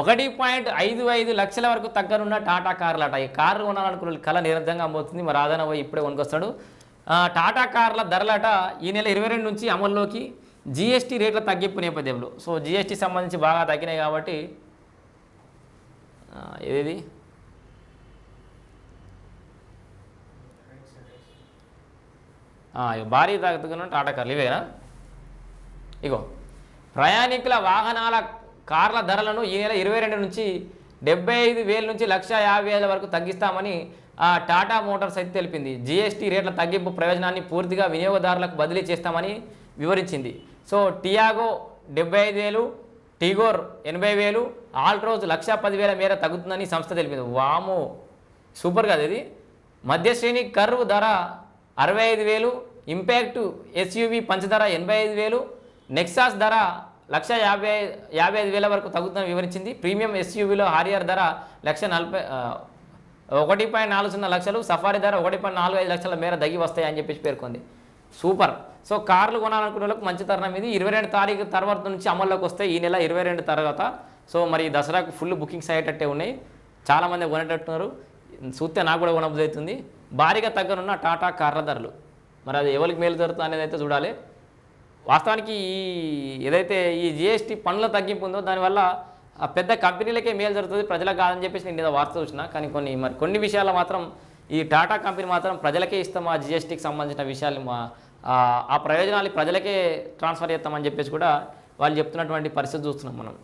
ఒకటి పాయింట్ ఐదు ఐదు లక్షల వరకు తగ్గనున్న టాటా కార్లు అట ఈ కార్లు కొనాలనుకున్న కళ నిరంతరంగా అమ్మవుతుంది మరి ఆదాన పోయి ఇప్పుడే కొనుకొస్తాడు టాటా కార్ల ధరలట ఈ నెల ఇరవై రెండు నుంచి అమల్లోకి జిఎస్టీ రేట్ల తగ్గింపు నేపథ్యంలో. సో జిఎస్టీ సంబంధించి బాగా తగ్గినాయి కాబట్టి ఏది ఇగో భారీ తగ్గుతున్న టాటా కార్లు ఇవేనా? ఇగో ప్రయాణికుల వాహనాల కార్ల ధరలను ఈ నెల ఇరవై రెండు నుంచి డెబ్బై ఐదు వేల నుంచి లక్ష యాభై వేల వరకు తగ్గిస్తామని ఆ టాటా మోటార్స్ అయితే తెలిపింది. జీఎస్టీ రేట్ల తగ్గింపు ప్రయోజనాన్ని పూర్తిగా వినియోగదారులకు బదిలీ చేస్తామని వివరించింది. సో టియాగో డెబ్బై ఐదు వేలు టిగోర్ ఎనభై వేలు ఆల్ట్రోజ్ లక్ష పదివేల మేర తగ్గుతుందని సంస్థ తెలిపింది. వాము సూపర్ కదా ఇది. మధ్యశ్రేణి కర్వ్ ధర అరవై ఐదు వేలు ఇంపాక్ట్ ఎస్యూవి పంచధర ఎనభై ఐదు వేలు నెక్సాస్ ధర లక్ష యాభై యాభై ఐదు వేల వరకు తగ్గుతుందని వివరించింది. ప్రీమియం ఎస్యూవీలో హారియర్ ధర లక్ష నలభై ఒకటి పాయింట్ నాలుగు సున్నా లక్షలు. సఫారీ ధర ఒకటి పాయింట్ నాలుగు ఐదు లక్షల మేర తగ్గి వస్తాయి అని చెప్పేసి పేర్కొంది. సూపర్. సో కార్లు కొనాలనుకునే వాళ్ళకి మంచి తరుణం ఇది. ఇరవై రెండు తారీఖు తర్వాత నుంచి అమల్లోకి వస్తే ఈ నెల ఇరవై రెండు తర్వాత. సో మరి దసరాకు ఫుల్ బుకింగ్స్ అయ్యేటట్టే ఉన్నాయి. చాలామంది కొనేటట్టున్నారు. చూస్తే నాకు కూడా కొనబుద్ధి అవుతుంది. భారీగా తగ్గనున్న టాటా కార్ల ధరలు. మరి అది ఎవరికి మేలు జరుగుతుంది అనేది అయితే చూడాలి. వాస్తవానికి ఈ ఏదైతే ఈ జిఎస్టీ పనుల తగ్గింపు ఉందో దానివల్ల పెద్ద కంపెనీలకే మేలు జరుగుతుంది ప్రజలకు కాదని చెప్పేసి నేను ఏదో వార్త చూసిన. కానీ కొన్ని మరి కొన్ని విషయాల్లో మాత్రం ఈ టాటా కంపెనీ మాత్రం ప్రజలకే ఇస్తాం ఆ జిఎస్టీకి సంబంధించిన విషయాలు మా ఆ ప్రయోజనాలు ప్రజలకే ట్రాన్స్ఫర్ చేస్తామని చెప్పేసి కూడా వాళ్ళు చెప్తున్నటువంటి పరిస్థితి చూస్తున్నాం మనం.